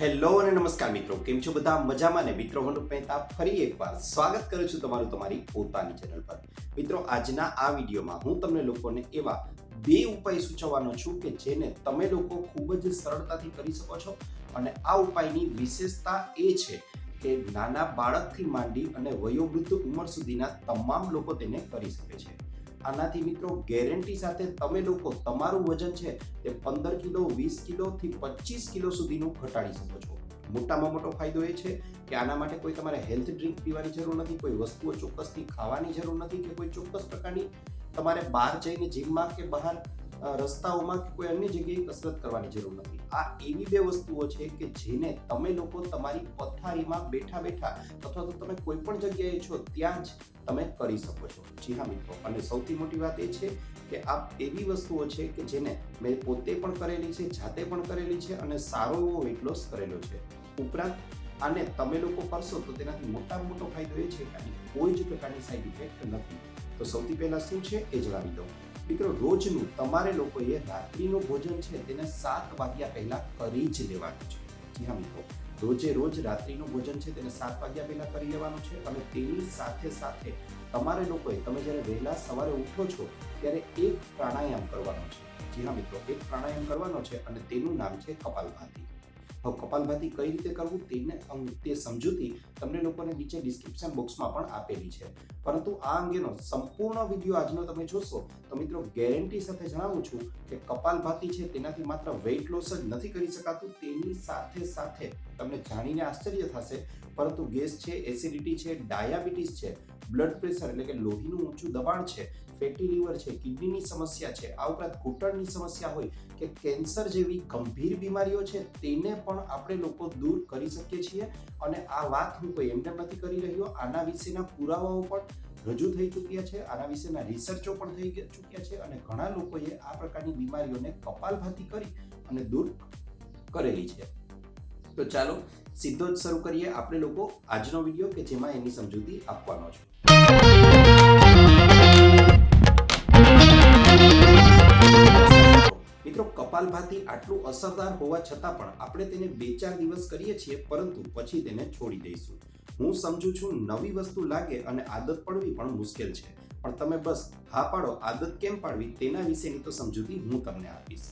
Hello અને નમસ્કાર મિત્રો, કેમ છો બધા? મજામાં ને મિત્રો, હું મહેતા ફરી એકવાર સ્વાગત કરું છું તમારું તમારી પોતાની ચેનલ પર. મિત્રો, આજના આ વિડીયોમાં હું તમને લોકોને એવા બે ઉપાય સૂચવવાનો છું કે જેને તમે લોકો ખૂબ જ સરળતાથી કરી શકો છો અને આ ઉપાયની વિશેષતા એ છે કે નાના બાળકથી માંડી અને વયોવૃદ્ધ ઉંમર સુધીના તમામ લોકો તેને કરી શકે છે. આનાથી મિત્રો ગેરંટી સાથે તમે લોકો, તમારું વજન છે તે પંદર કિલો, વીસ કિલોથી પચીસ કિલો સુધીનું ઘટાડી શકો છો. મોટામાં મોટો ફાયદો એ છે કે આના માટે કોઈ તમારે હેલ્થ ડ્રિંક પીવાની જરૂર નથી, કોઈ વસ્તુઓ ચોક્કસથી ખાવાની જરૂર નથી કે કોઈ ચોક્કસ પ્રકારની તમારે બહાર જઈને જીમમાં કે બહાર રસ્તાઓમાં કે કોઈ અન્ય જગ્યાએ કસરત કરવાની જરૂર નથી. આ એવી બે વસ્તુઓ છે કે જેને તમે લોકો તમારી પથારીમાં બેઠા બેઠા અથવા તો તમે કોઈ પણ જગ્યાએ છો ત્યાં જ તમે કરી શકો છો. જી હા મિત્રો, અને સૌથી મોટી વાત એ છે કે આ એવી વસ્તુઓ છે કે જેને મેં પોતે પણ કરેલી છે, જાતે પણ કરેલી છે અને સારો એવો વેટ લોસ કરેલો છે. ઉપરાંત આને તમે લોકો કરશો તો તેનાથી મોટામાં મોટો ફાયદો એ છે કે કોઈ જ પ્રકારની સાઈડ ઇફેક્ટ નથી. તો સૌથી પહેલાં શું છે એ જણાવી દઉં. મિત્રો, રોજનું તમારે લોકોએ રાત્રિનું ભોજન છે તેને સાત વાગ્યા પહેલા કરી જ લેવાનું છે. જી હા મિત્રો, રોજે રોજ રાત્રિનું ભોજન છે તેને સાત વાગ્યા પહેલા કરી લેવાનું છે અને તેની સાથે સાથે તમારે લોકોએ, તમે જ્યારે વહેલા સવારે ઉઠો છો ત્યારે એક પ્રાણાયામ કરવાનો છે. જી હા મિત્રો, એક પ્રાણાયામ કરવાનો છે અને તેનું નામ છે કપાલભાતિ. હવે કપાલભાતિ કઈ રીતે કરવું તેને તે સમજૂતી તમને લોકોને નીચે ડિસ્ક્રિપ્શન બોક્સમાં પણ આપેલી છે. પરંતુ આ અંગેનો સંપૂર્ણ વીડિયો આજનો તમે જોશો તો મિત્રો ગેરંટી સાથે જણાવું છું કે કપાલભાતિ છે તેનાથી માત્ર વેઇટ લોસ જ નથી કરી શકાતું, તેની સાથે સાથે તમને જાણીને આશ્ચર્ય થશે પરંતુ ગેસ છે, એસિડિટી છે, ડાયાબિટીસ છે, બ્લડ પ્રેશર એટલે કે લોહીનું ઊંચું દબાણ છે, ફેટી લીવર છે, કિડનીની સમસ્યા છે, આ ઉપરાંત ઘૂંટણની સમસ્યા હોય કે કેન્સર જેવી ગંભીર બીમારીઓ છે, તેને પણ આપણે લોકો દૂર કરી શકીએ છીએ. અને આ વાત હું કોઈ એમને નથી કરી રહ્યો, આના વિશેના પુરાવાઓ પણ રજૂ થઈ ચૂક્યા છે, આના વિશેના રિસર્ચો પણ થઈ ચૂક્યા છે અને ઘણા લોકોએ આ પ્રકારની બીમારીઓને કપાલભાતી કરી અને દૂર કરેલી છે. તો ચાલો સીધો જ શરૂ કરીએ આપણે લોકો આજનો વીડિયો કે જેમાં એની સમજૂતી આપવાનો છે. મિત્રો, કપાલભાતી આટલું અસરદાર હોવા છતાં પણ આપણે તેને બે ચાર દિવસ કરીએ છીએ, પરંતુ પછી તેને છોડી દઈશું. હું સમજુ છું, નવી વસ્તુ લાગે અને આદત પડવી પણ મુશ્કેલ છે. પણ તમે બસ હા પાડો, આદત કેમ પાડવી તેના વિશેની તો સમજૂતી હું તમને આપીશ.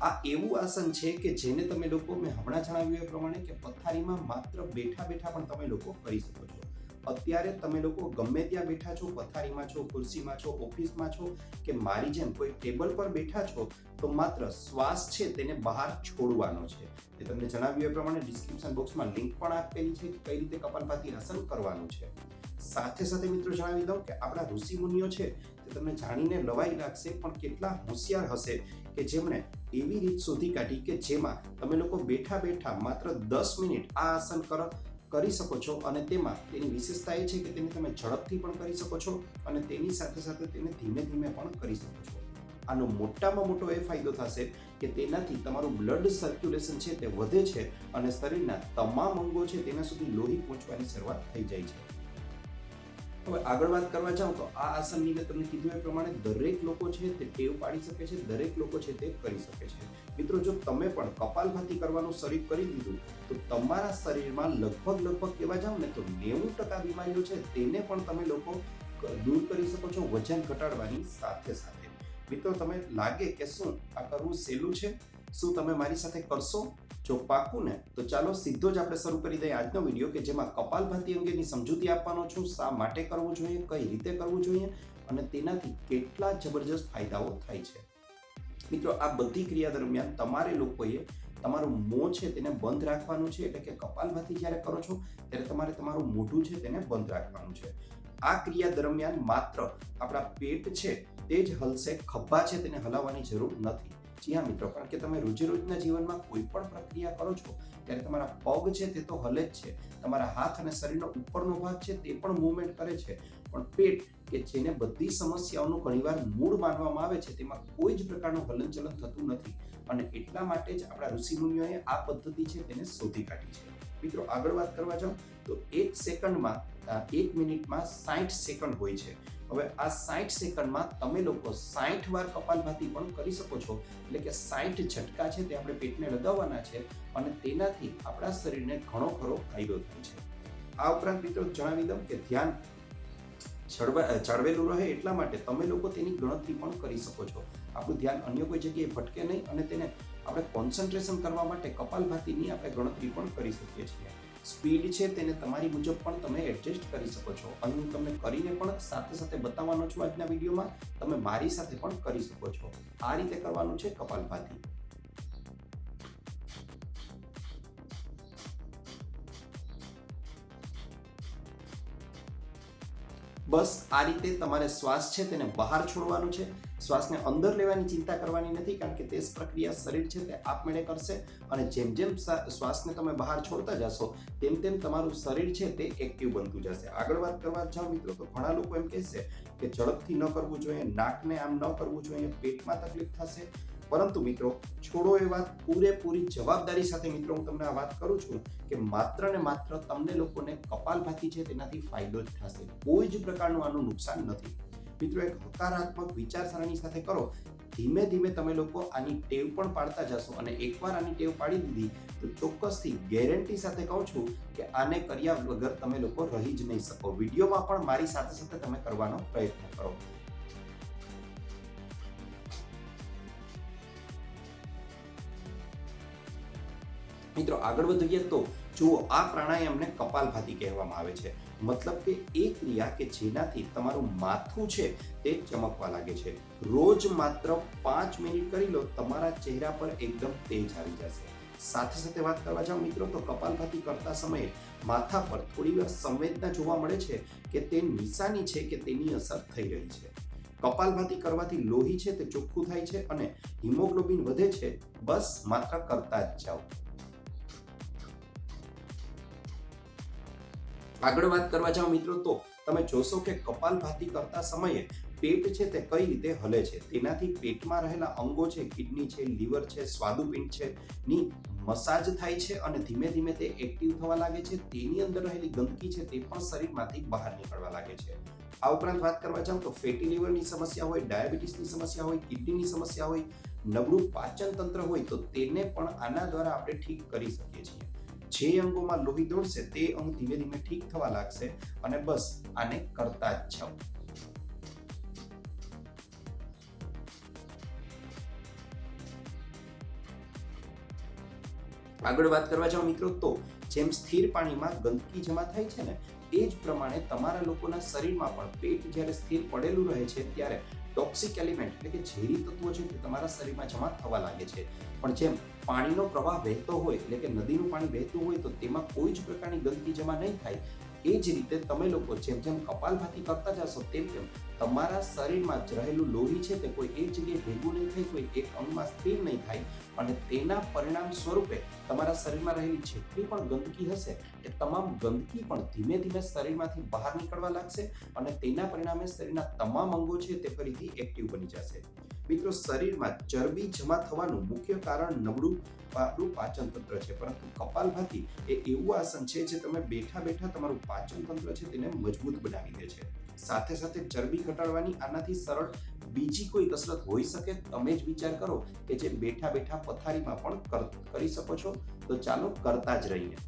આ એવું આસન છે કે જેને તમે લોકો મેં હમણાં જણાવ્યું એ પ્રમાણે કે પથારીમાં માત્ર બેઠા બેઠા પણ તમે લોકો કરી શકો છો. અત્યારે તમે લોકો ગમે ત્યાં બેઠા છો, પથારીમાં છો, ખુરશીમાં છો, ઓફિસમાં છો, કે મારી જેમ કોઈ ટેબલ પર બેઠા છો, તો માત્ર શ્વાસ છે તેને બહાર છોડવાનો છે. એ તમને જણાવ્યું એ પ્રમાણે ડિસ્ક્રિપ્શન બોક્સમાં લિંક પણ આપેલી છે કે કઈ રીતે કપાલભાતી આસન કરવાનું છે. સાથે સાથે મિત્રો જણાવી દઉં કે આપણા ઋષિ મુનિઓ છે તે તમને જાણીને લવાઈ લાગશે પણ કેટલા હોશિયાર હશે કે જેમણે એવી રીત શોધી કાઢી કે જેમાં તમે લોકો બેઠા બેઠા માત્ર દસ મિનિટ આ આસન કરો, કરી શકો છો અને તેમાં તેની વિશેષતા એ છે કે તેને તમે ઝડપથી પણ કરી શકો છો અને તેની સાથે સાથે તેને ધીમે ધીમે પણ કરી શકો છો. આનો મોટામાં મોટો એ ફાયદો થશે કે તેનાથી તમારું બ્લડ સર્ક્યુલેશન છે તે વધે છે અને શરીરના તમામ અંગો છે તેના સુધી લોહી પહોંચવાની શરૂઆત થઈ જાય છે. હવે આગળ વાત કરવા જાઉં તો આ આસનની મેં તમને કીધું એ પ્રમાણે દરેક લોકો છે તે ટેવ પાડી શકે છે, દરેક લોકો છે તે કરી શકે છે. મિત્રો, જો તમે પણ કપાલભાતિ કરવાનું શરૂ કરી દીધું, તો તમારા શરીરમાં લગભગ લગભગ કહેવા જાવ ને તો નેવું ટકા બીમારીઓ છે તેને પણ તમે લોકો દૂર કરી શકો છો વજન ઘટાડવાની સાથે સાથે. મિત્રો, તમે લાગે કે શું આ કરવું સહેલું છે? શું તમે મારી સાથે કરશો? જો પાકું ને, તો ચાલો સીધો જ આપણે શરૂ કરી દઈએ આજનો વીડિયો કે જેમાં કપાલભાતિ અંગેની સમજૂતી આપવાનો છું, શા માટે કરવું જોઈએ, કઈ રીતે કરવું જોઈએ અને તેનાથી કેટલા જબરજસ્ત ફાયદાઓ થાય છે. મિત્રો, આ બધી ક્રિયા દરમિયાન તમારે લોકોએ તમારું મોં છે તેને બંધ રાખવાનું છે, એટલે કે કપાલભાતિ જ્યારે કરો છો, ત્યારે તમારે તમારું મોઢું છે તેને બંધ રાખવાનું છે. આ ક્રિયા દરમિયાન માત્ર આપણા પેટ છે તે જ હલશે ખભા છે તેને હલાવવાની જરૂર નથી. જી હા મિત્રો, કારણ કે તમે રોજેરોજના જીવનમાં કોઈ પણ પ્રક્રિયા કરો છો, ત્યારે તમારા પગ છે તે તો હલે જ છે. તમારા હાથ અને શરીરનો ઉપરનો ભાગ છે તે પણ મૂવમેન્ટ કરે છે. પણ પેટ, કે જેને બધી સમસ્યાઓનું ઘણીવાર મૂળ માનવામાં આવે છે, તેમાં કોઈ જ પ્રકારનું હલનચલન થતું નથી. અને એટલા માટે જ આપણા ઋષિમુનિઓએ આ પદ્ધતિ છે તેને શોધી કાઢી છે. મિત્રો, આગળ વાત કરવા જાઉં, તો એક સેકન્ડમાં એક મિનિટમાં સાઠ સેકન્ડ હોય છે. હવે આ સાઠ સેકન્ડમાં તમે લોકો સાઠ વાર કપાલભાતી પણ કરી શકો છો. એટલે કે સાઠ ઝટકા છે તે આપણે પેટને લગાવવાના છે અને તેનાથી આપણા શરીરને ઘણો ખરો ફાયદો થાય છે. આ ઉપરાંત મિત્રો જણાવી દઉં કે ધ્યાન જળવા જાળવેલું રહે એટલા માટે તમે લોકો તેની ગણતરી પણ કરી શકો છો. આપણું ધ્યાન અન્ય કોઈ જગ્યાએ ભટકે નહીં અને તેને આપણે કોન્સન્ટ્રેશન કરવા માટે કપાલભાતીની આપણે ગણતરી પણ કરી શકીએ છીએ. સ્પીડ છે તેને તમારી મુજબ પણ તમે એડજસ્ટ કરી શકો છો. અહીં હું તમને કરીને પણ સાથે સાથે બતાવવાનો છું આજના વિડીયોમાં, તમે મારી સાથે પણ કરી શકો છો. આ રીતે કરવાનું છે કપાલભાતી. બસ આ રીતે તમારે શ્વાસ છે તેને બહાર છોડવાનું છે. શ્વાસને અંદર લેવાની ચિંતા કરવાની નથી, કારણ કે તે પ્રક્રિયા શરીર છે તે આપમેળે કરશે અને જેમ જેમ શ્વાસને તમે બહાર છોડતા જશો, તેમ તેમ તમારું શરીર છે તે એક્ટિવ બનતું જશે. આગળ વાત કરવા જાઓ મિત્રો, તો ઘણા લોકો એમ કહેશે કે ઝડપથી ન કરવું જોઈએ, નાકને આમ ન કરવું જોઈએ, પેટમાં તકલીફ થશે. પરંતુ મિત્રો, છોડો એ વાત પૂરેપૂરી જવાબદારી સાથે મિત્રો હું તમને આ વાત કરું છું કે માત્ર ને માત્ર તમને લોકોને કપાલભાતી છે તેનાથી ફાયદો જ થશે. કોઈ જ પ્રકારનું આનું નુકસાન નથી. મિત્રો એક હકારાત્મક વિચારસરણી સાથે કરો. ધીમે ધીમે તમે લોકો આની ટેવ પણ પાડતા જશો અને એકવાર આની ટેવ પાડી દીધી તો ચોક્કસથી ગેરંટી સાથે કહું છું કે આને કર્યા વગર તમે લોકો રહી જ નહીં શકો. વિડીયોમાં પણ મારી સાથે સાથે તમે કરવાનો પ્રયત્ન કરો. મિત્રો, આગળ વધીએ તો જુઓ, આ પ્રાણાયામને કપાલભાતી કહેવામાં આવે છે. મતલબ કે એ ક્રિયા કે જેનાથી તમારું માથું છે તે ચમકવા લાગે છે. રોજ માત્ર પાંચ મિનિટ કરી લો, તમારા ચહેરા પર એકદમ તેજ આવી જશે. સાથે સાથે વાત કરવા જાઓ મિત્રો, તો કપાલભાતી કરતા સમયે માથા પર થોડી વાર સંવેદના જોવા મળે છે કે તે નિશાની છે કે તેની અસર થઈ રહી છે. કપાલભાતી કરવાથી લોહી છે તે ચોખ્ખું થાય છે અને હિમોગ્લોબિન વધે છે. બસ, માત્ર કરતા જ જાઓ. આગળ વાત કરવા જાઓ મિત્રો, તો તમે જોશો કે કપાલભાતી કરતા સમયે પેટ છે તે કઈ રીતે હલે છે? તેનાથી પેટમાં રહેલા અંગો છે, કિડની છે, લીવર છે, સ્વાદુપિંડ છે, ની મસાજ થાય છે અને ધીમે ધીમે તે એક્ટિવ થવા લાગે છે. તેની અંદર રહેલી ગંદકી છે તે પણ શરીરમાંથી બહાર નીકળવા લાગે છે. આ ઉપરાંત વાત કરવા જાઉં તો ફેટી લીવરની સમસ્યા હોય ડાયાબિટીસની સમસ્યા હોય કિડનીની સમસ્યા હોય, નબળું પાચન તંત્ર હોય, તો તેને પણ આના દ્વારા આપણે ઠીક કરી શકીએ છીએ. જે અંગોમાં લોહી દોડશે તે અંગ ધીમે ધીમે ઠીક થવા લાગશે અને બસ આને કરતા જ જાઓ. આગળ વાત કરવા જાઓ મિત્રો તો જેમ સ્થિર પાણીમાં ગંદકી જમા થાય છે ને, એ જ પ્રમાણે તમારા લોકોના શરીરમાં પણ પેટ જ્યારે સ્થિર પડેલું રહે છે ત્યારે ટોક્સિક એલિમેન્ટ એટલે કે ઝેરી તત્વો છે તે તમારા શરીરમાં જમા થવા લાગે છે. પણ જેમ પાણીનો પ્રવાહ વહેતો હોય, એટલે કે નદીનું પાણી વહેતું હોય, તો તેમાં કોઈ જ પ્રકારની ગંદકી જમા નહીં થાય. એ જ રીતે તમે લોકો જેમ જેમ કપાલભાતી કરતા જશો, તેમ તેમ તમારા શરીરમાં જ રહેલું લોહી છે તે કોઈ એક જગ્યાએ ભેગું નહીં થાય, કોઈ એક અંગમાં સ્થિર નહીં થાય. અને તેના પરિણામ સ્વરૂપે તમારા શરીરમાં રહેલી જેટલી પણ ગંદકી હશે, એ તમામ ગંદકી પણ ધીમે ધીમે શરીરમાંથી બહાર નીકળવા લાગશે અને તેના પરિણામે શરીરના તમામ અંગો છે તે ફરીથી એક્ટિવ બની જશે. મિત્રો, શરીરમાં ચરબી જમા થવાનું મુખ્ય કારણ નબળું આપણું પાચન તંત્ર છે. પરંતુ કપાલભાતી એ એવું આસન છે જે તમે બેઠા બેઠા તમારું પાચન તંત્ર છે તેને મજબૂત બનાવી દે છે. સાથે સાથે ચરબી ઘટાડવાની આનાથી સરળ બીજી કોઈ કસરત હોઈ શકે, તમે જ વિચાર કરો કે જે બેઠા બેઠા પથારીમાં પણ કરી શકો છો. તો ચાલો કરતા જ રહીએ.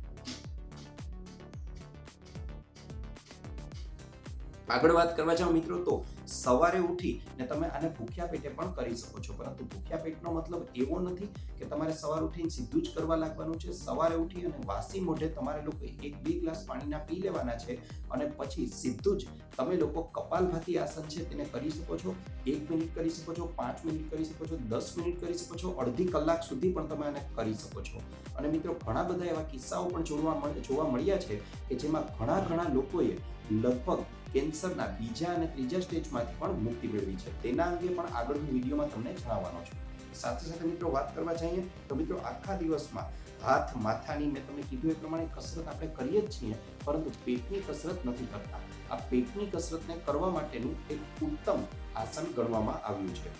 આગળ વાત કરવા જાઓ મિત્રો તો સવારે ઉઠી ને તમે આને ભૂખ્યા પેટે પણ કરી શકો છો. પરંતુ ભૂખ્યા પેટનો મતલબ એવો નથી કે તમારે સવારે ઉઠીને સીધું જ કરવા લાગવાનું છે. સવારે ઉઠી અને વાસી મોઢે તમારે લોકો એક બે ગ્લાસ પાણીના પી લેવાના છે અને પછી સીધું જ તમે લોકો કપાલભાતી આસન છે તેને કરી શકો છો. એક મિનિટ કરી શકો છો, પાંચ મિનિટ કરી શકો છો, દસ મિનિટ કરી શકો છો, અડધી કલાક સુધી પણ તમે આને કરી શકો છો. અને મિત્રો, ઘણા બધા એવા કિસ્સાઓ પણ જોવા જોવા મળ્યા છે કે જેમાં ઘણા ઘણા લોકોએ લગભગ કેન્સરના બીજા અને ત્રીજા સ્ટેજમાંથી પણ મુક્તિ મેળવી છે. તેના અંગે પણ આગળ હું વિડીયોમાં તમને જણાવવાનો છું. સાથે સાથે મિત્રો વાત કરવા જઈએ તો મિત્રો આખા દિવસમાં હાથ, માથાની મેં તમને કીધું એ પ્રમાણે કસરત આપણે કરીએ જ છીએ, પરંતુ પેટની કસરત નથી કરતા. આ પેટની કસરતને કરવા માટેનું એક ઉત્તમ આસન ગણવામાં આવ્યું છે.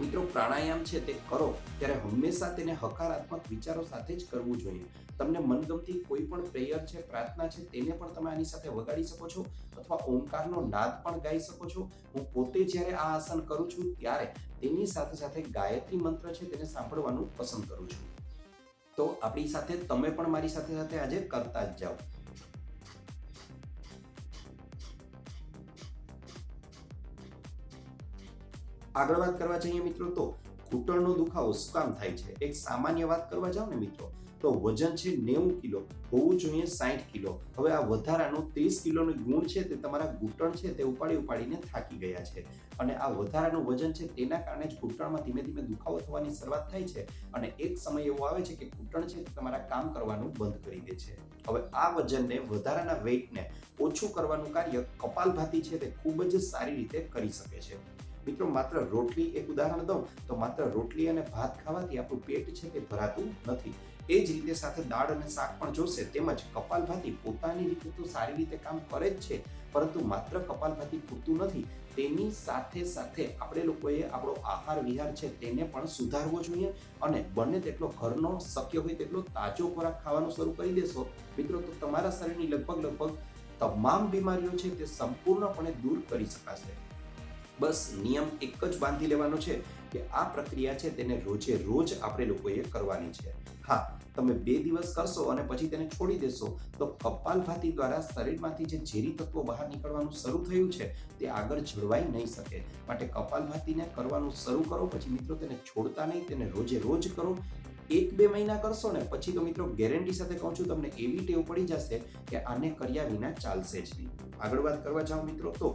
મિત્રો પ્રાણાયામ છે તે કરો ત્યારે હંમેશા તેને હકારાત્મક વિચારો સાથે જ કરવું જોઈએ. તમને મનગમતી કોઈ પણ પ્રેયર છે, પ્રાર્થના છે, તેને પણ તમે આની સાથે વગાડી શકો છો અથવા ઓમકારનો નાદ પણ ગાઈ શકો છો. હું પોતે જ્યારે આ આસન કરું છું ત્યારે તેની સાથે સાથે ગાયત્રી મંત્ર છે તેને સાંભળવાનું પસંદ કરું છું. તો આપણી સાથે તમે પણ મારી સાથે સાથે આજે કરતા જ જાઓ. આગળ વાત કરવા જઈએ મિત્રો તો, ઘૂંટણનો દુખાવો શું કામ થાય છે. એક સામાન્ય વાત કરવા જાઓ ને મિત્રો, તો વજન છે નેવું કિલો, હોવું જોઈએ સાઠ કિલો. હવે આ વધારાનો ત્રીસ કિલોનો ગુણ છે તે તમારા ઘૂંટણ છે તે ઉપાડી ઉપાડીને થાકી ગયા છે. અને આ વધારાનું વજન છે તેના કારણે જ ઘૂંટણમાં ધીમે ધીમે દુખાવો થવાની શરૂઆત થાય છે અને એક સમય એવો આવે છે કે ઘૂંટણ છે તે તમારા કામ કરવાનું બંધ કરી દે છે. હવે આ વજનને, વધારાના વેઇટને ઓછું કરવાનું કાર્ય કપાલભાતી છે તે ખૂબ જ સારી રીતે કરી શકે છે. મિત્રો, માત્ર રોટલી એક ઉદાહરણ દઉં તો માત્ર રોટલી અને ભાત ખાવાથી આપણું પેટ છે તે ભરાતું નથી. એ જ રીતે સાથે દાળ અને શાક પણ જોશે. તેમજ કપાલભાતી પોતાની રીતે તો સારી રીતે કામ કરે જ છે, પરંતુ માત્ર કપાલભાતી પૂરતું નથી. તેની સાથે સાથે આપણે લોકોએ આપણો આહાર વિહાર છે તેને પણ સુધારવો જોઈએ અને બને તેટલો ઘરનો શક્ય હોય તેટલો તાજો ખોરાક ખાવાનું શરૂ કરી દેશો. મિત્રો, તો તમારા શરીરની લગભગ લગભગ તમામ બીમારીઓ છે તે સંપૂર્ણપણે દૂર કરી શકાશે. બસ નિયમ એક જ બાંધી લેવાનો છે કે આ પ્રક્રિયા છે તેને રોજે રોજ આપણે લોકોએ કરવાની છે. હા, તમે બે દિવસ કરશો અને પછી તેને છોડી દેશો, તો કપાલભાતી દ્વારા શરીરમાંથી જે ઝેરી તત્વો બહાર નીકળવાનું શરૂ થયું છે તે આગળ જળવાઈ નહીં શકે. માટે કપાલભાતીને કરવાનું શરૂ કરો, પછી મિત્રો તેને છોડતા નહીં, તેને રોજે રોજ કરો. એક બે મહિના કરશો ને પછી તો મિત્રો ગેરંટી સાથે કહું છું તમને એવી ટેવ પડી જશે કે આને કર્યા વિના ચાલશે જ નહીં. આગળ વાત કરવા જાઓ મિત્રો, તો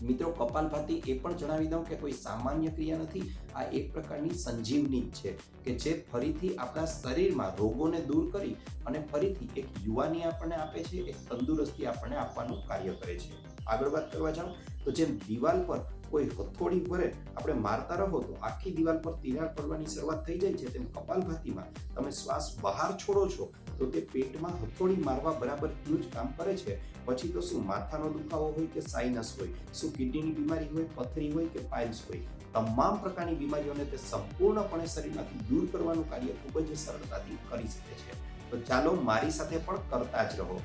મિત્રો કપાલભાતી એ પણ જણાવી દઉં કે કોઈ સામાન્ય ક્રિયા નથી. આ એક પ્રકારની સંજીવની જ છે કે જે ફરીથી આપણા શરીરમાં રોગોને દૂર કરી અને ફરીથી એક યુવાની આપણને આપે છે, એક તંદુરસ્તી આપણને આપવાનું કાર્ય કરે છે. આગળ વાત કરવા જાઉં, તો જેમ દિવાલ પર કોઈ હથોડી ભરે, આપણે મારતા રહો તો આખી દિવાલ પર તિરાડ પડવાની શરૂઆત થઈ જાય છે, તેમ કપાલભાતીમાં તમે શ્વાસ બહાર છોડો છો તો તે પેટમાં હથોડી મારવા બરાબર એટલું જ કામ કરે છે. પછી તો શું માથાનો દુખાવો હોય કે સાઇનસ હોય, શું કિડનીની બીમારી હોય, પથરી હોય કે પાઇલ્સ હોય, તમામ પ્રકારની બીમારીઓને તે સંપૂર્ણપણે શરીરમાંથી દૂર કરવાનું કાર્ય ખૂબ જ સરળતાથી કરી શકે છે. તો ચાલો મારી સાથે પણ કરતા જ રહો.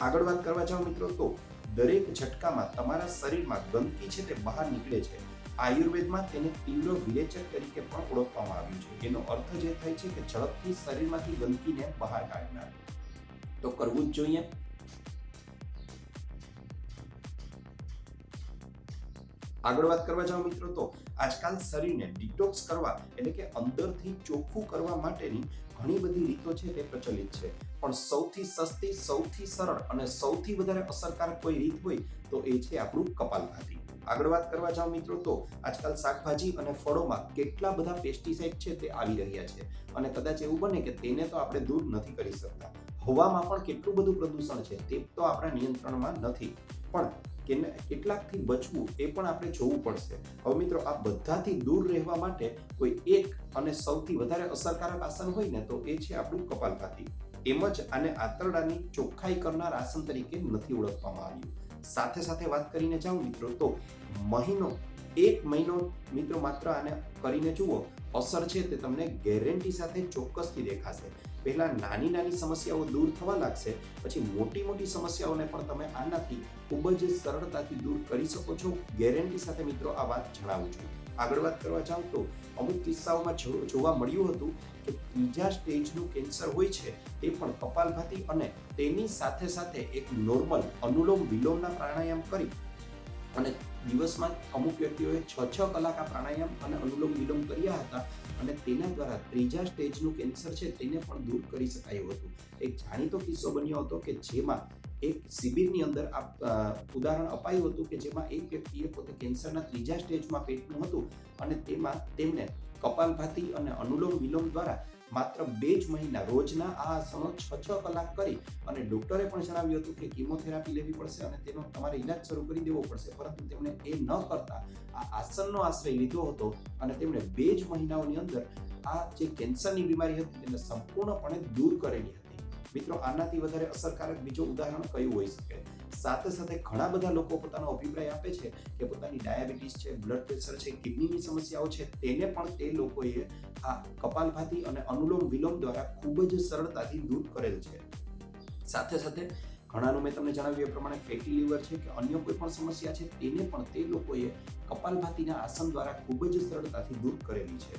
આગળ વાત કરવા જાઓ મિત્રો તો દરેક ઝટકામાં તમારા શરીરમાં ગંદકી છે તે બહાર નીકળે છે. આયુર્વેદમાં તેને તીવ્ર વિરેચક તરીકે પણ ઓળખવામાં આવ્યું છે. એનો અર્થ જે થાય છે કે ઝડપથી શરીરમાંથી ગંદકીને બહાર કાઢનાર. તો કરવું જ જોઈએ આગળ વાત કરવા જાઓ મિત્રો તો, આજકાલ શરીરને ડિટોક્સ કરવા એટલે કે અંદરથી ચોખ્ખું કરવા માટેની ઘણી બધી રીતો છે તે પ્રચલિત છે. પણ સૌથી સસ્તી, સૌથી સરળ અને સૌથી વધારે અસરકારક કોઈ રીત હોય તો એ છે આપણું કપાલભાતી. આગળ વાત કરવા જાઓ મિત્રો તો આજકાલ શાકભાજી અને ફળોમાં કેટલા બધા પેસ્ટિસાઇડ છે તે આવી રહ્યા છે. અને કદાચ એવું બને કે તેને તો આપણે દૂર નથી કરી શકતા. હવામાં પણ કેટલું બધું પ્રદૂષણ છે તે તો આપણા નિયંત્રણમાં નથી. પણ કેટલાકથી બચવું એ પણ આપણે જોવું પડશે. હવે મિત્રો, આ બધાથી દૂર રહેવા માટે કોઈ એક અને સૌથી વધારે અસરકારક આસન હોય ને તો એ છે આપણું કપાલભાતી. એમ જ આને આંતરડાની ચોખ્ખાઈ કરનાર આસન તરીકે નથી ઓળખવામાં આવ્યું. સાથે સાથે વાત કરીને જાઉં મિત્રો, તો મહિનો, એક મહિનો મિત્રો માત્ર આને કરીને જુઓ, અસર છે તે તમને ગેરંટી સાથે ચોક્કસથી દેખાશે. પહેલા નાની નાની સમસ્યાઓ દૂર થવા લાગશે, પછી મોટી મોટી સમસ્યાઓને પણ તમે આનાથી ખૂબ જ સરળતાથી દૂર કરી શકો છો. ગેરંટી સાથે મિત્રો આ વાત જણાવું છું. આગળ વાત કરવા જાઉં તો અમુક કિસ્સાઓમાં જોવા મળ્યું હતું કે ત્રીજા સ્ટેજનું કેન્સર હોય છે તે પણ કપાલભાતી અને તેની સાથે સાથે એક નોર્મલ અનુલોમ વિલોમના પ્રાણાયામ કરી અને દિવસમાં અમુક વ્યક્તિઓએ છ છ કલાક આ પ્રાણાયામ અને અનુલોમ વિલોમ કર્યા હતા અને તેના દ્વારા ત્રીજા સ્ટેજનું કેન્સર છે તેને પણ દૂર કરી શકાયું હતું. એક જાણીતો કિસ્સો બન્યો હતો કે જેમાં એક શિબિરની અંદર ઉદાહરણ અપાયું હતું કે જેમાં એક વ્યક્તિએ પોતે કેન્સરના ત્રીજા સ્ટેજમાં પેટનું હતું અને તેમાં તેમને કપાલભાતી અને અનુલોમ વિલોમ દ્વારા માત્ર બે જ મહિના રોજના આ આસનો છ છ કલાક કરી અને ડૉક્ટરે પણ જણાવ્યું હતું કે કિમોથેરાપી લેવી પડશે અને તેનો તમારે ઇલાજ શરૂ કરી દેવો પડશે, પરંતુ તેમણે એ ન કરતા આ આસનનો આશ્રય લીધો હતો અને તેમણે બે જ મહિનાઓની અંદર આ જે કેન્સરની બીમારી હતી તેને સંપૂર્ણપણે દૂર કરેલી હતી મિત્રો, આનાથી વધારે અસરકારક બીજો ઉદાહરણ કયું હોઈ શકે? સાથે સાથે ઘણા બધા લોકો પોતાનો અભિપ્રાય આપે છે કે પોતાની ડાયાબિટીસ છે, બ્લડ પ્રેશર છે, કિડનીની સમસ્યાઓ છે, તેને પણ તે લોકોએ આ કપાલભાતી અને અનુલોમ વિલોમ દ્વારા ખૂબ જ સરળતાથી દૂર કરેલ છે. સાથે સાથે ઘણાનું મેં તમને જણાવ્યું એ પ્રમાણે ફેટી લીવર છે કે અન્ય કોઈ પણ સમસ્યા છે, તેને પણ તે લોકોએ કપાલભાતીના આસન દ્વારા ખૂબ જ સરળતાથી દૂર કરેલી છે.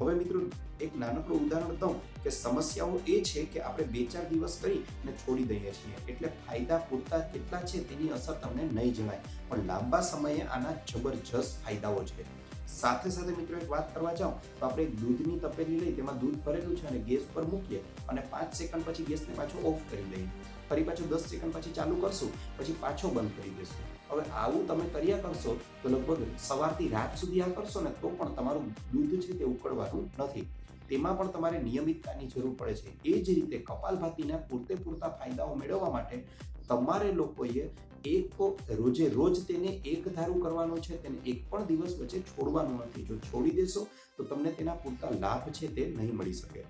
હવે મિત્રો, એક નાનકડું ઉદાહરણ દઉં કે સમસ્યાઓ એ છે કે આપણે બે ચાર દિવસ કરી અને છોડી દઈએ છીએ. એટલે ફાયદા પૂરતા કેટલા છે તેની અસર તમને નહીં જણાય. પણ લાંબા સમયે આના જબરજસ્ત ફાયદાઓ છે. સાથે સાથે મિત્રો એક વાત કરવા જાઉં, તો આપણે એક દૂધની તપેલી લઈ, તેમાં દૂધ ભરેલું છે અને ગેસ પર મૂકીએ અને પાંચ સેકન્ડ પછી ગેસને પાછો ઓફ કરી દઈએ. ફરી પાછું દસ સેકન્ડ પછી ચાલુ કરશું, પછી પાછો બંધ કરી દેશું હવે આવું તમે કર્યા કરશો તો લગભગ સવારથી રાત સુધી આ કરશો ને તો પણ તમારું દૂધ છે તે ઉકળવાનું નથી. તેમાં પણ તમારે નિયમિતતાની જરૂર પડે છે. એ જ રીતે કપાલભાતીના પૂરતે પૂરતા ફાયદાઓ મેળવવા માટે તમારે લોકોએ એક રોજે રોજ તેને એક ધારું કરવાનું છે, તેને એક પણ દિવસ વચ્ચે છોડવાનું નથી. જો છોડી દેશો તો તમને તેના પૂરતા લાભ છે તે નહીં મળી શકે.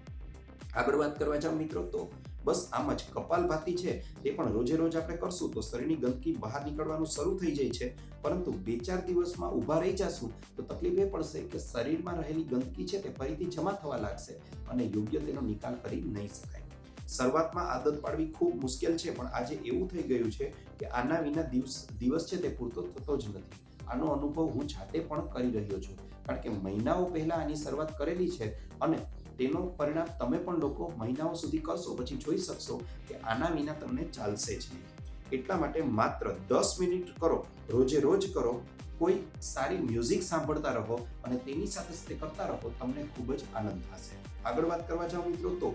આગળ વાત કરવા જાવ મિત્રો તો બસ આમ જ કપાલભાતી છે તે પણ રોજે રોજ આપણે કરશું તો શરીરની ગંદકી બહાર નીકળવાનું શરૂ થઈ જાય છે. પરંતુ બે ચાર દિવસમાં ઊભા રહી જશું તો તકલીફ એ પડશે કે શરીરમાં રહેલી ગંદકી છે તે ફરીથી જમા થવા લાગશે અને યોગ્ય તેનો નિકાલ કરી નહીં શકાય. શરૂઆતમાં આદત પાડવી ખૂબ મુશ્કેલ છે, પણ આજે એવું થઈ ગયું છે કે આના વિના દિવસ દિવસ છે તે પૂરતો થતો જ નથી. આનો અનુભવ હું જાતે પણ કરી રહ્યો છું. કારણ કે મહિનાઓ પહેલા આની શરૂઆત કરેલી છે અને તેનું પરિણામ તમે પણ લોકો મહિનાઓ સુધી કરશો, પછી જોઈ શકશો કે આના વિના તમને ચાલશે જ નહીં. એટલા માટે માત્ર દસ મિનિટ કરો, રોજે રોજ કરો, કોઈ સારી મ્યુઝિક સાંભળતા રહો અને તેની સાથે સાથે કરતા રહો, તમને ખૂબ જ આનંદ થશે. આગળ વાત કરવા જાઓ મિત્રો તો,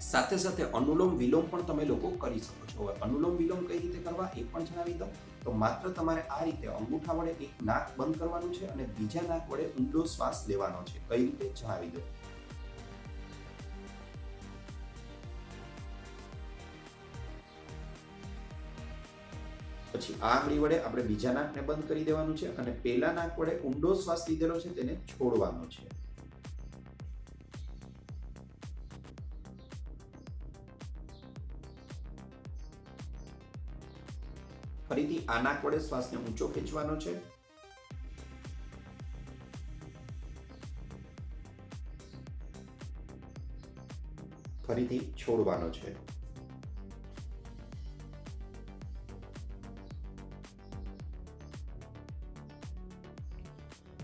સાથે સાથે અનુલોમ વિલોમ પણ તમે લોકો કરી શકો છો. હવે અનુલોમ વિલોમ કઈ રીતે કરવા એ પણ જણાવી દઉં. તો માત્ર તમારે આ રીતે અંગૂઠા વડે એક નાક બંધ કરવાનું છે અને બીજા નાક વડે ઊંડો શ્વાસ લેવાનો છે. કઈ રીતે? જણાવી દઉં પછી આ આંગળી વડે આપણે બીજા નાકને બંધ કરી દેવાનું છે અને પેલા નાક વડે ઊંડો શ્વાસ લીધેલો છે તેને છોડવાનો છે. ફરીથી આ નાક વડે શ્વાસને ઊંચો ખેંચવાનો છે. ફરીથી છોડવાનો છે.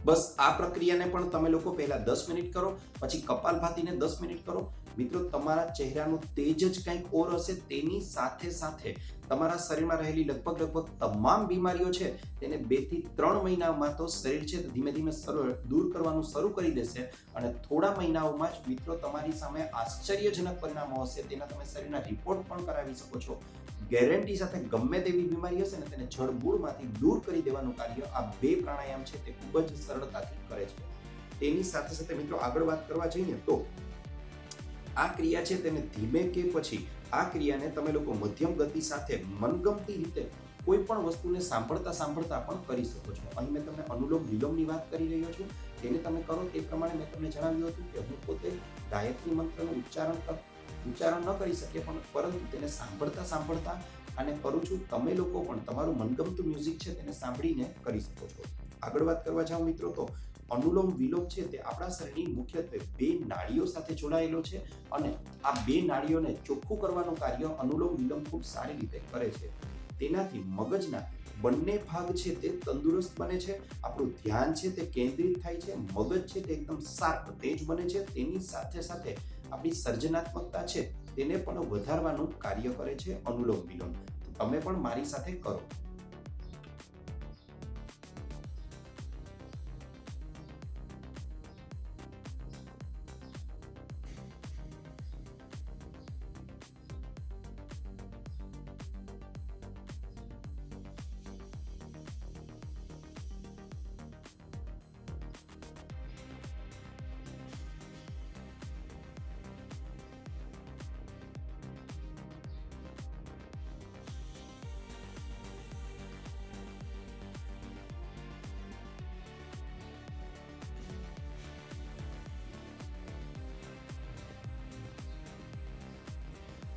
બસ આ પ્રક્રિયાને પણ તમે લોકો પહેલા દસ મિનિટ કરો, પછી કપાલભાતીને દસ મિનિટ કરો. મિત્રો, તમારા ચહેરાનું તેજ જ કંઈક ઓર હશે, તેની સાથે સાથે તમારા શરીરમાં રહેલી લગભગ લગભગ તમામ બીમારીઓ છે, તેને બેથી ત્રણ મહિનામાં તો શરીર છે તે ધીમે ધીમે દૂર કરવાનું શરૂ કરી દેશે અને થોડા મહિનાઓમાં જ મિત્રો તમારી સામે આશ્ચર્યજનક પરિણામો હશે, તેના તમે શરીરના રિપોર્ટ પણ કરાવી શકો છો. ગેરંટી સાથે ગમે તેવી બીમારી હશે ને તેને જડમૂળમાંથી દૂર કરી દેવાનું કાર્ય આ બે પ્રાણાયામ છે તે ખૂબ જ સરળતાથી કરે છે. તેની સાથે સાથે મિત્રો આગળ વાત કરવા જઈએ તો આ ક્રિયા છે તેને ધીમે કે પછી આ ક્રિયાને તમે લોકો મધ્યમ ગતિ સાથે મનગમતી રીતે કોઈ પણ વસ્તુને સાંભળતા સાંભળતા પણ કરી શકો છો. અહીં મેં તમને અનુલોમ વિલોમની વાત કરી રહ્યો છું. તેને તમે કરો તે પ્રમાણે મેં તમને જણાવ્યું હતું કે હું પોતે ગાયત્રી મંત્રનું ઉચ્ચારણ ઉચ્ચારણ ન કરી શકે પણ પરંતુ તેને સાંભળતા સાંભળતા આને કરું છું. તમે લોકો પણ તમારું મનગમતું મ્યુઝિક છે તેને સાંભળીને કરી શકો છો. આગળ વાત કરવા જાઓ મિત્રો તો અનુલોમ વિલોમ છે તે આપણા શરીરની મુખ્યત્વે બે નાડીઓ સાથે જોડાયેલો છે અને આ બે નાડીઓને ચોખ્ખું કરવાનું કાર્ય અનુલોમ વિલોમ ખૂબ સારી રીતે કરે છે. તેનાથી મગજના બંને ભાગ છે તે તંદુરસ્ત બને છે, આપણું ધ્યાન છે તે કેન્દ્રિત થાય છે, મગજ છે તે એકદમ શાર્પ, તેજ બને છે, તેની સાથે સાથે આપણી સર્જનાત્મકતા છે તેને પણ વધારવાનું કાર્ય કરે છે અનુલોમ વિલોમ. તમે પણ મારી સાથે કરો.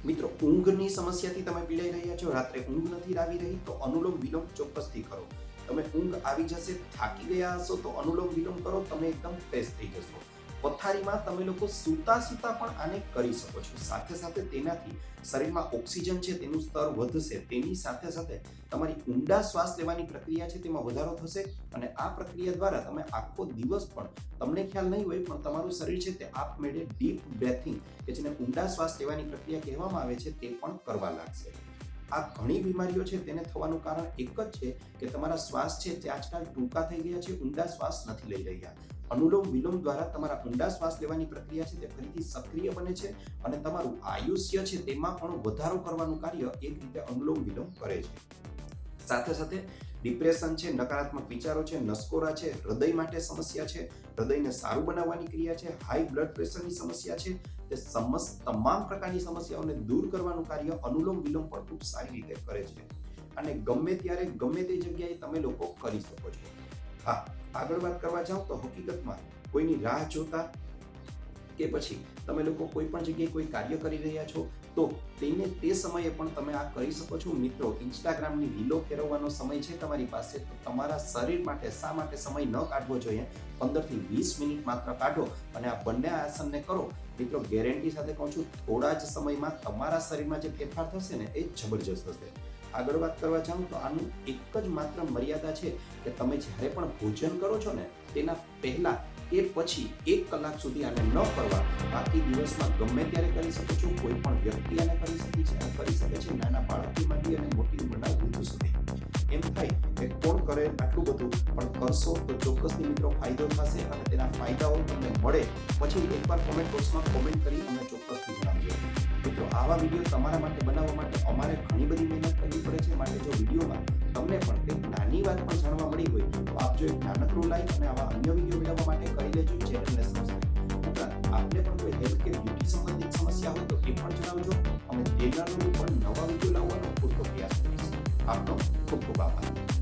મિત્રો, ઊંઘની સમસ્યાથી તમે પીડાઈ રહ્યા છો, રાત્રે ઊંઘ નથી આવી રહી, તો અનુલોમ વિલોમ ચોક્કસથી કરો. તમે ઊંઘ આવી જશે, થાકી ગયા હશો, તો અનુલોમ વિલોમ કરો, તમે એકદમ ફ્રેશ થઈ જશો. પથારીમાં તમે લોકો સૂતા સૂતા પણ આને કરી શકો છો. સાથે સાથે તેનાથી શરીરમાં ઓક્સિજન છે, તેનું સ્તર વધશે. તેની સાથે સાથે તમારી ઊંડા શ્વાસ લેવાની પ્રક્રિયા છે, તેમાં વધારો થશે અને આ પ્રક્રિયા દ્વારા તમે આખો દિવસ પણ, તમને ખ્યાલ નહીં હોય, પણ તમારું શરીર છે તે આપમેળે ડીપ બ્રેથિંગ કે જેને ઊંડા શ્વાસ લેવાની પ્રક્રિયા કહેવામાં આવે છે, તે પણ કરવા લાગશે. આ ઘણી બીમારીઓ છે તેને થવાનું કારણ એક જ છે કે તમારા શ્વાસ છે તે આજકાલ ટૂંકા થઈ ગયા છે, ઊંડા શ્વાસ નથી લઈ રહ્યા. અનુલોમ વિલોમ દ્વારા તમારા ઊંડા શ્વાસ લેવાની પ્રક્રિયા છે તે ફરીથી સક્રિય બને છે અને તમારું આયુષ્ય છે તેમાં પણ વધારો કરવાનું કાર્ય એક રીતે અનુલોમ વિલોમ કરે છે. સાથે સાથે ડિપ્રેશન છે, નકારાત્મક વિચારો છે, નસકોરા છે, હૃદય માટે સમસ્યા છે, હૃદયને સારું બનાવવાની ક્રિયા છે હાઈ બ્લડ પ્રેશરની સમસ્યા છે, તે સમસ્ત તમામ પ્રકારની સમસ્યાઓને દૂર કરવાનું કાર્ય અનુલોમ વિલોમ પણ ખૂબ સારી રીતે કરે છે. અને ગમે ત્યારે, ગમે તે જગ્યાએ તમે લોકો કરી શકો છો. હા, આગળ વાત કરવા જાઓ તો હકીકતમાં કોઈની રાહ જોતા કે પછી તમે લોકો કોઈ પણ જગ્યાએ કોઈ કાર્ય કરી રહ્યા છો, તો તેને તે સમયે પણ તમે આ કરી શકો છો. મિત્રો ઇન્સ્ટાગ્રામની લીલો ફેરવવાનો સમય છે તમારી પાસે, તો તમારા શરીર માટે શા માટે સમય ન કાઢવો જોઈએ? પંદરથી વીસ મિનિટ માત્ર કાઢો અને આ બંને આસનને કરો. મિત્રો, ગેરંટી સાથે કહું છું, થોડા જ સમયમાં તમારા શરીરમાં જે ફેરફાર થશે ને, એ જબરજસ્ત થશે. આગળ વાત કરવા જાઉં તો આનું એક જ માત્ર મર્યાદા છે કે તમે જ્યારે પણ ભોજન કરો છો ને, તેના પહેલા કે પછી એક કલાક સુધી આને ન કરવા બાકી દિવસમાં ગમે ત્યારે કરી શકો છો, કોઈ પણ વ્યક્તિ આને કરી શકે છે કરી શકે છે નાના બાળકથી માંડી અને મોટી ઉંમરના વૃદ્ધ સુધી. એમ થાય કે કોણ કરે આટલું બધું, પણ કરશો તો ચોક્કસથી મિત્રો ફાયદો થશે અને તેના ફાયદાઓ તમને મળે. પછી એકવાર કોમેન્ટ બોક્સમાં કોમેન્ટ કરી અમે ચોક્કસથી તો આવા વીડિયો તમારા માટે બનાવવા માટે અમારે ઘણી બધી મહેનત કરવી પડે છે. માટે જો વિડીયોમાં તમને પણ કંઈક નાની વાત પણ જાણવા મળી હોય, તો આપ જો એક નાનકડું લાઈક અને આવા અન્ય વીડિયો મેળવવા માટે કરી લેજો ચેનલને સબસ્ક્રાઈબ ઉપરાંત આપને પણ કોઈ હેલ્થ કે બ્યુટી સંબંધિત સમસ્યા હોય તો એ પણ જણાવજો. અમે તેનાનો પણ નવા વીડિયો લાવવાનો પૂરતો પ્રયાસ કરીશું. આપનો ખૂબ ખૂબ આભાર.